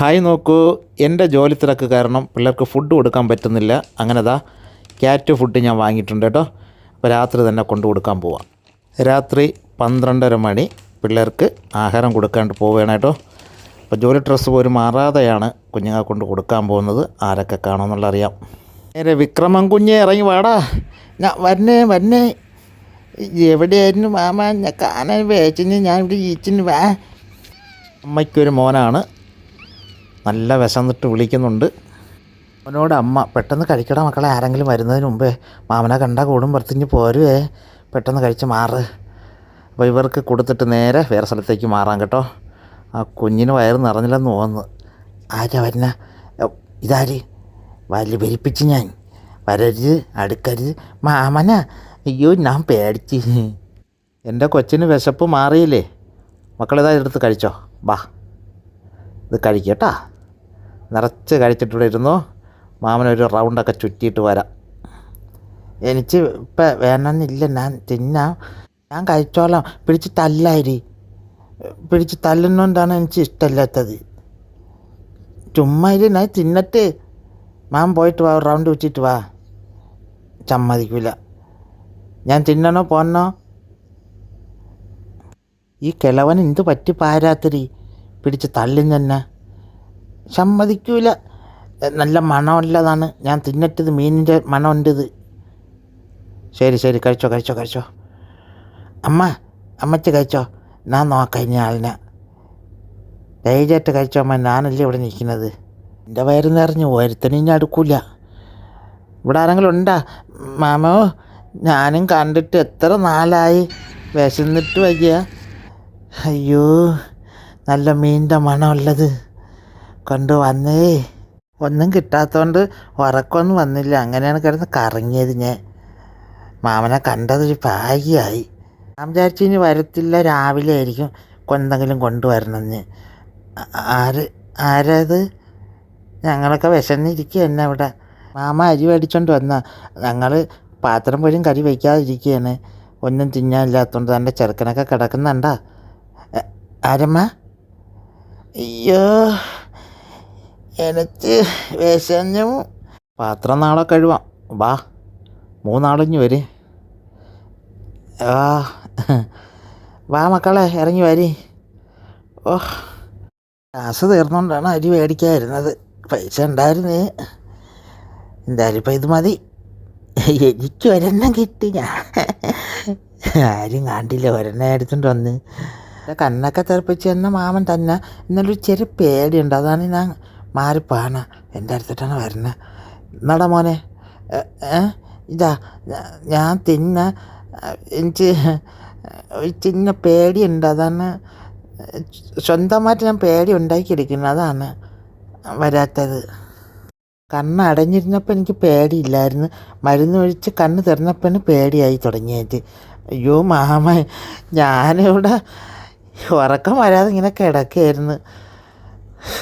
Hi നോക്കൂ. എന്റെ ജോലി തിരക്ക് കാരണം പിള്ളേർക്ക് ഫുഡ് കൊടുക്കാൻ പറ്റുന്നില്ല. അങ്ങനെ ദാ ക്യാറ്റ് ഫുഡ് ഞാൻ വാങ്ങിയിട്ടുണ്ട് കേട്ടോ. അപ്പോൾ രാത്രി തന്നെ കൊണ്ടു കൊടുക്കാൻ പോവാം. രാത്രി പന്ത്രണ്ടര മണി പിള്ളേർക്ക് ആഹാരം കൊടുക്കാണ്ട് പോവുകയാണ് കേട്ടോ. അപ്പോൾ ജോലി ഡ്രസ്സ് പോലും മാറാതെയാണ് കുഞ്ഞുങ്ങളെ കൊണ്ട് കൊടുക്കാൻ പോകുന്നത്. ആരൊക്കെ കാണുമെന്നുള്ള അറിയാം. നേരെ വിക്രമൻ കുഞ്ഞെ ഇറങ്ങി വാടാ. ഞാൻ വരണേ വരണേ. എവിടെയായിരുന്നു മാമ? ഞാൻ കാണാൻ വേച്ചിന് ഞാൻ ഇവിടെ ഈച്ചിന് വാ അമ്മയ്ക്കൊരു മോനാണ്. നല്ല വിശന്നിട്ട് വിളിക്കുന്നുണ്ട്. അവനോട് അമ്മ പെട്ടെന്ന് കഴിക്കട മക്കളെ ആരെങ്കിലും വരുന്നതിന് മുമ്പേ. മാമനെ കണ്ട കൂടും പുറത്തിഞ്ഞ് പോരുവേ. പെട്ടെന്ന് കഴിച്ച് മാറ്. അപ്പോൾ ഇവർക്ക് കൊടുത്തിട്ട് നേരെ വേറെ സ്ഥലത്തേക്ക് മാറാം കേട്ടോ. ആ കുഞ്ഞിന് വയറ് നിറഞ്ഞില്ലെന്ന് തോന്നുന്നു. ആരാ വരുന്ന? ഇതാര്? വലിയ പെരിപ്പിച്ച് ഞാൻ. വരരുത് അടുക്കരുത്. മാമന? അയ്യോ ഞാൻ പേടിച്ച്. എന്റെ കൊച്ചിന് വിശപ്പ് മാറിയില്ലേ. മക്കളിതാ എടുത്ത് കഴിച്ചോ. ബാ ഇത് കഴിക്കട്ടാ. നിറച്ച് കഴിച്ചിട്ടിവിടെ ഇരുന്നു. മാമനൊരു റൗണ്ടൊക്കെ ചുറ്റിയിട്ട് വരാം. എനിക്ക് ഇപ്പം വേണമെന്നില്ല ഞാൻ തിന്നാം. ഞാൻ കഴിച്ചോളാം. പിടിച്ച് തല്ലായിരി. പിടിച്ച് തല്ലുന്നോണ്ടാണ് എനിക്ക് ഇഷ്ടമില്ലാത്തത്. ചുമ്മാ ഇരി ഞാൻ തിന്നട്ട് മാം പോയിട്ട് വാ റൗണ്ട് വെച്ചിട്ട് വാ. സമ്മതിക്കില്ല ഞാൻ തിന്നണോ പോന്നോ? ഈ കിളവൻ എന്ത് പറ്റി പാരാത്തിരി പിടിച്ച് തള്ളുന്ന സമ്മതിക്കൂല. നല്ല മണമുള്ളതാണ്. ഞാൻ തിന്നിട്ടത് മീനിന്റെ മണമുണ്ടത്. ശരി ശരി കഴിച്ചോ കഴിച്ചോ കഴിച്ചോ. അമ്മ അമ്മച്ച് കഴിച്ചോ? ഞാൻ നോക്കാം ഇനി ആളിനെ. ധൈര്യമായിട്ട് കഴിച്ചോ അമ്മ? ഞാനല്ലേ ഇവിടെ നിൽക്കുന്നത്. എന്റെ വയറ് നിറഞ്ഞു ഒരുത്തനും ഇനി അടുക്കൂല. ഇവിടെ ആരെങ്കിലും ഉണ്ടാ? മാമോ ഞാനും കണ്ടിട്ട് എത്ര നാളായി? വിശന്നിട്ട് വയ്യ. അയ്യോ നല്ല മീനിന്റെ മണമുള്ളത്. കൊണ്ട് വന്നേ. ഒന്നും കിട്ടാത്തതുകൊണ്ട് ഉറക്കമൊന്നും വന്നില്ല. അങ്ങനെയാണ് കിടന്ന് കറങ്ങിയത് ഞാൻ. മാമനെ കണ്ടതൊരു ഭാഗ്യമായി. ഞാൻ വിചാരിച്ചു ഇനി വരത്തില്ല. രാവിലെ ആയിരിക്കും എന്തെങ്കിലും കൊണ്ടുവരണമെന്ന് ആര് ആരത്? ഞങ്ങളൊക്കെ വിശന്നിരിക്കുക എന്നെ ഇവിടെ മാമ അരി മേടിച്ചോണ്ട് വന്ന. ഞങ്ങൾ പാത്രം പോലും കറി വയ്ക്കാതിരിക്കുകയാണ്. ഒന്നും തിന്നാനില്ലാത്തതുകൊണ്ട് തന്റെ ചെറുക്കനൊക്കെ കിടക്കുന്നുണ്ടാ. ആരമ്മ? അയ്യോ. എനിക്ക് വിശഞ്ഞു. പാത്രം നാളെ കഴുവാം. വാ മൂന്നാളിഞ്ഞ് വരെ. ആ വാ മക്കളെ ഇറങ്ങി വരി. ഓ ഗ്യാസ് തീർന്നുകൊണ്ടാണ് അരി മേടിക്കാതിരുന്നത്. പൈസ ഉണ്ടായിരുന്നേ. എന്തായാലും ഇപ്പം ഇത് മതി. എനിക്ക് ഒരെണ്ണം കിട്ടി. ഞാൻ ആരും കണ്ടില്ല ഒരെണ്ണം എടുത്തുകൊണ്ട് വന്ന്. കണ്ണൊക്കെ തെറിപ്പിച്ച് എന്ന മാമൻ തന്നെ. എന്നാലൊരു ചെറിയ പേടിയുണ്ട്. അതാണ് ഞാൻ മാറിപ്പാണ എന്റെ അടുത്തിട്ടാണ് വരുന്നത്. എന്നാടാ മോനെ? ഇതാ ഞാൻ തിന്ന എനിക്ക് ചിന്ന പേടിയുണ്ട്. അതാണ് സ്വന്തമായിട്ട് ഞാൻ പേടി ഉണ്ടാക്കിയെടുക്കുന്നത് അതാണ് വരാത്തത്. കണ്ണ് അടഞ്ഞിരുന്നപ്പോൾ എനിക്ക് പേടിയില്ലായിരുന്നു. മരുന്ന് ഒഴിച്ച് കണ്ണ് തുറന്നപ്പോൾ പേടിയായി തുടങ്ങിയത് അയ്യോ മാമ ഞാനിവിടെ ഉറക്കം വരാതെ ഇങ്ങനെ കിടക്കുകയായിരുന്നു.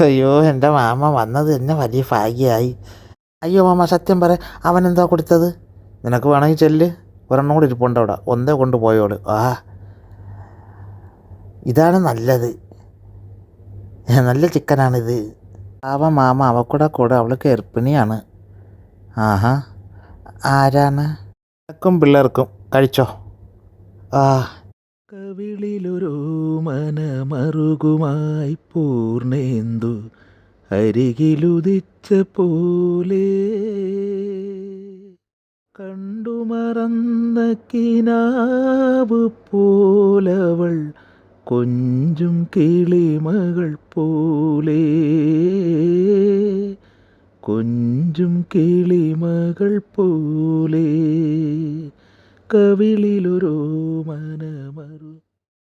അയ്യോ എന്റെ മാമ വന്നത് എന്നെ വലിയ ഭാഗ്യമായി അയ്യോ മാമ സത്യം പറ അവൻ എന്താ കൊടുത്തത്? നിനക്ക് വേണമെങ്കിൽ ചെല്ല്. ഒരെണ്ണം കൂടി ഇരിപ്പുണ്ട് അവിടെ. ഒന്നേ കൊണ്ട് പോയോളൂ ആ. ഇതാണ് നല്ലത്. നല്ല ചിക്കനാണിത്. ആവ മാമ അവക്കൂടെ കൂടെ അവൾ ഗർഭിണിയാണ് ആഹാ. ആരാണ്? ക്കും പിള്ളേർക്കും. കഴിച്ചോ? ആ. കവിളിലൊരു മനമറുകുമായി പൂർണേന്ദു അരികിലുദിച്ച പോലെ. കണ്ടുമറന്ന കിനാവ് പോലവൾ കൊഞ്ചും കിളിമകൾ പോലെ. കൊഞ്ചും കിളിമകൾ പോലെ. കവിളിലൊരു മനമറു